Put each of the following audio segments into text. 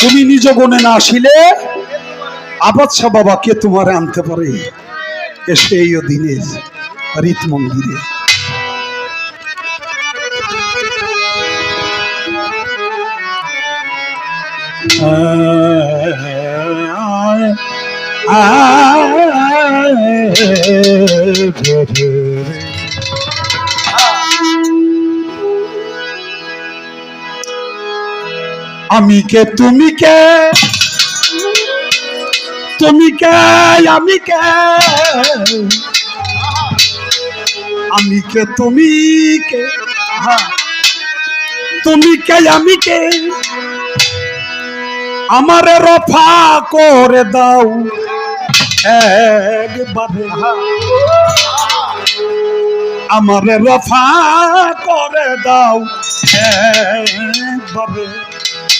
তুমি নিজ গুণে না আসিলে আবাদশা বাবা কে তোমারে আনতে পারে এসে এই দিনের রীত মন্দিরে আমি কে? তুমি কে? তুমি কে? আমি কে? আমি কে? তুমি কে। তুমি কে? আমি কে? আমারে রফা করে দাও। একবারে আমারে রফা করে দাও। একবারে।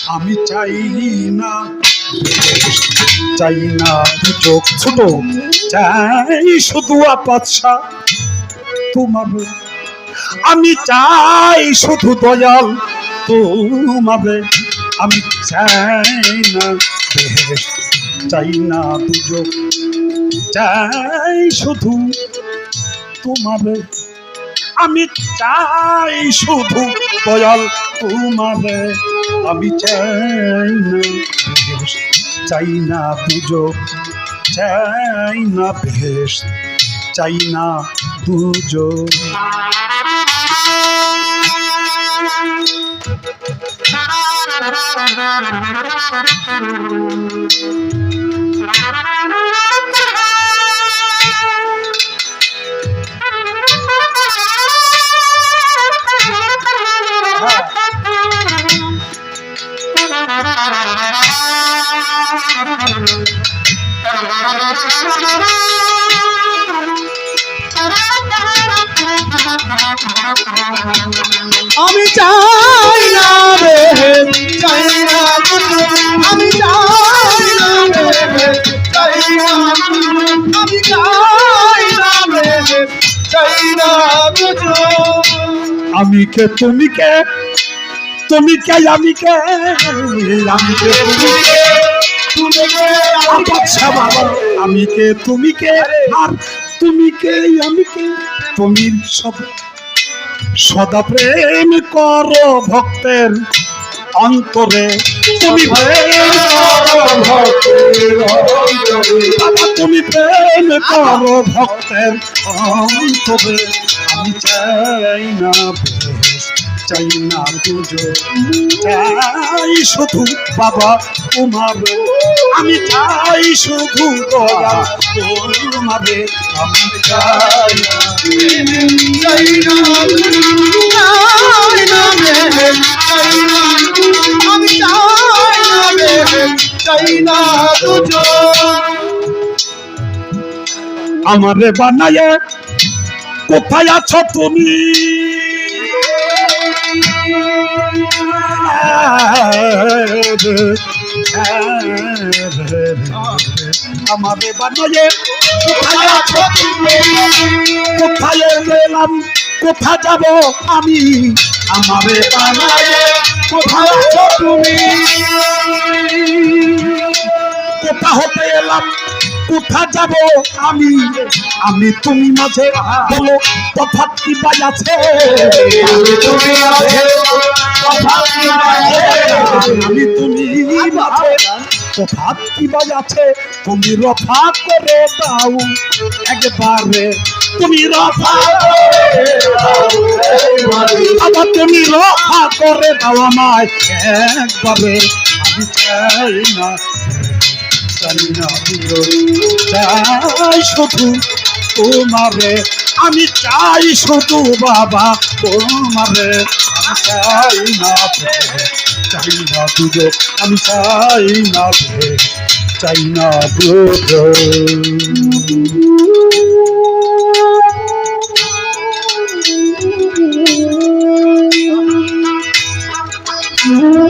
আমি চাই না। চাই না চোখ ছোট। চাই শুধু আপাতসা তোমার। আমি চাই শুধু দয়াল তোমারে। আমি চাই না চাই না দুজো চাই শুধু তোমারে। আমি চাই শুধু দয়াল তোমারে আমি চাই না চাই না দুজো চাই না বেহেশ চাই না দুজো আমি চাই না রে চাই না আমি চাই না রে চাই না আমি চাই না রে চাই না আমি কে, তুমি কে? তুমি কে আমি কে? আমি কে তুমি কে? আচ্ছা বাবা আমি কে? তুমি কে? আর তুমি কে? আমি কে? তুমি সব সদা প্রেম করো ভক্তের অন্তরে। তুমি প্রেম। বাবা, তুমি প্রেম করো ভক্তের অন্তরে। আমি চাই না চাই না চাই শুধু বাবা তোমার। আমি চাই শুধু তোমারে। আমি চাই চাই না চাই না আমি চাই না চাই না আমারে বানায়ে কোথায় আছো তুমি? আমারে বানায়ে কোথায় কোথায় গেলাম কোথা যাব আমি? আমারে বানায়ে কোথায় আছো তুমি? কোথা হতে এলাম? কোথা যাব আমি? আমি তুমি মাঝে বলো, তফাৎ কি বাই আছে? আমি তুমি মাঝে, তফাৎ কি আছে? তুমি রফা করে দাও, একবারে তুমি রফা আবার তুমি রফা করে দাও আমায়, একবারে আমি চাই না। তাই শুধু তোমারে, আমি চাই শুধু বাবা, তোমারে চাই না চাই না দুজো, আমি চাই না চাই না দুজো Ooh.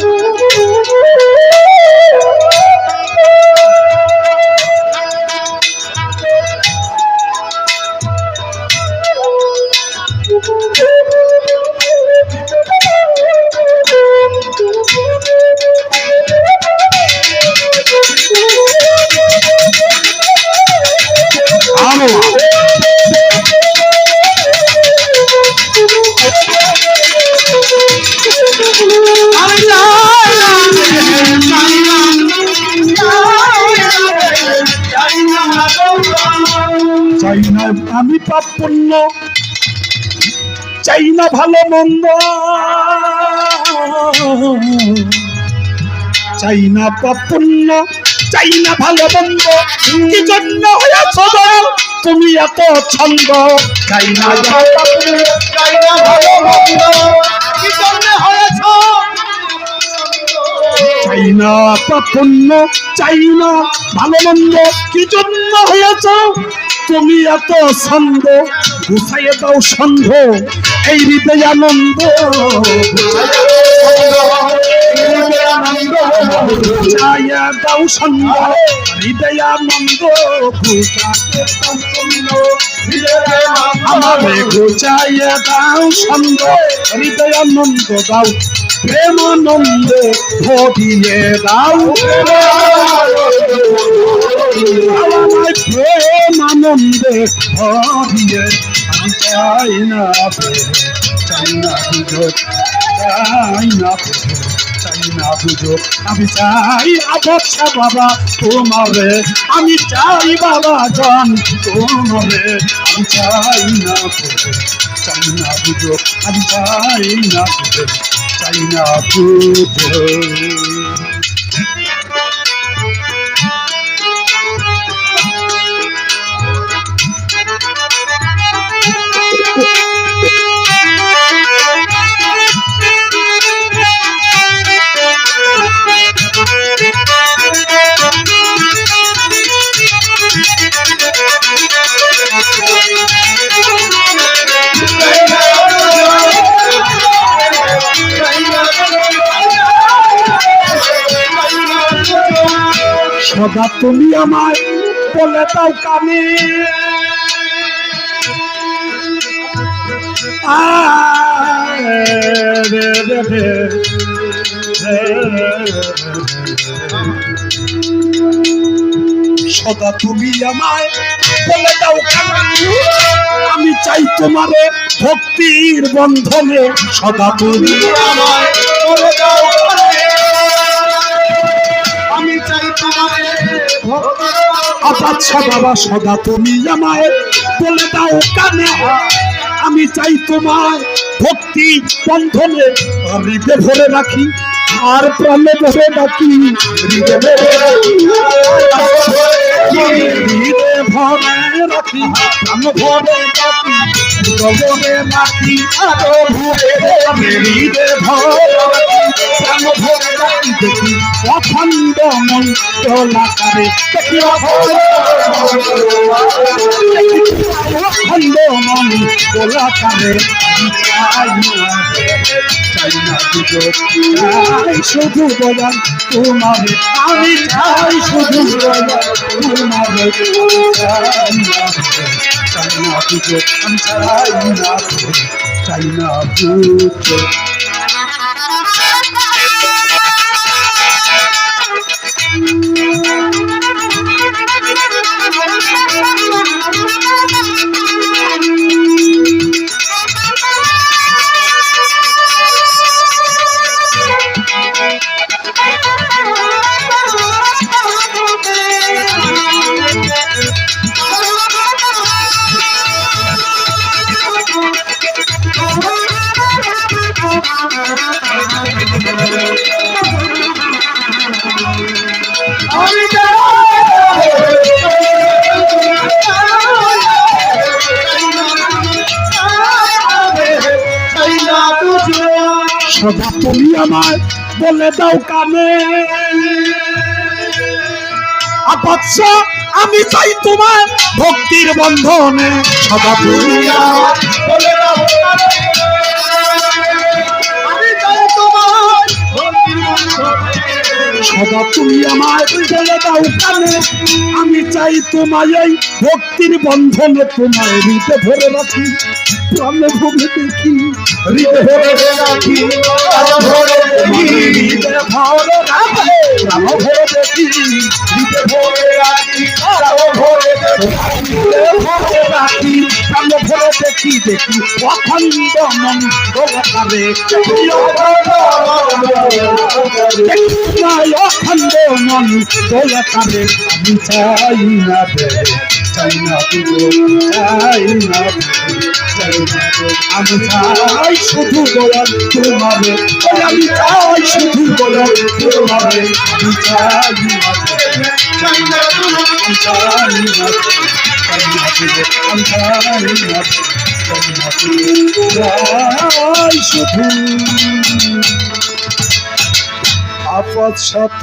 পুণ্য চাই না ভালো মন্দ। চাই না পুণ্য চাই না ভালো মন্দ। কি জন্য হয়েছ তুমি এত ছন্দ। চাই না ভালো মন্দ। কি জন্যে হয়েছ? চাই না পুণ্য চাই না ভালো মন্দ। কি জন্য হয়েছ? তুমি এত ছন্দ গুছাইয়ে দাও সন্ধ এই হৃদয় আনন্দ গুছাইয়া দাও সন্ধ হৃদয় আনন্দ গুছাইয়ে দাও সন্ধ আমারে গুছাইয়া হৃদয় আনন্দ দাও। প্রেমানন্দে ভরিয়ে দাও প্রেমানন্দে ভরিয়ে চাই না চাই না দুজো চাই না চাই না দুজো আমি চাই আবচ্ছা বাবা তোমারে আমি চাই বাবা জান তোমারে। আমি চাই না চাই না দুজো আমি চাই না প্রেম, চাই না দুজো সদা তুমি আমায় বলে দাও কানে। সদা তুমি আমায় বলে দাও আমি চাই তোমারে ভক্তির বন্ধনে। সদা তুমি আমায় বলে দাও আচ্ছা বাবা সদা তুমি আমায় বলে দাও কানে আমি চাই তোমার ভক্তি বন্ধনে আমি ভরে রাখি। আর প্রাণে রাখি হৃদে ভরে রাখি প্রাণ ভরে রাখি গগনে অখণ্ড মন্ত্রলাকারে দেখি অখণ্ড মন্ত্রলাকারে চাই না চাই না দুটো চাই শুধু বলার তোমারে আমি চাই শুধু বলার তোমারে চাই না চাই না দুটো চাই না চাই না দুটো সদা তুমি আমায় বলে দাও কানে। আমি চাই তোমার ভক্তির বন্ধনে। সদা তুমি বলে সদা তুমি আমায় বলে দাও কানে। আমি চাই তোমায় ভক্তির বন্ধনে তোমায় হৃদে ভরে রাখি। প্রাণে ভরে দেখি ভরে আরও ভরে দেখি। রাখি প্রাণ ভরে দেখি ভরে রাখি ভরে দেখি। রাখি প্রাণ ভরে দেখি দেখি অখণ্ড মন দোকারে অখণ্ড চাই না চাই না চাই না না। আমি চাই শুধু দয়াল তোমারে। আমি চাই শুধু দয়াল তোমারে। আমি চাই আমি চাই সাত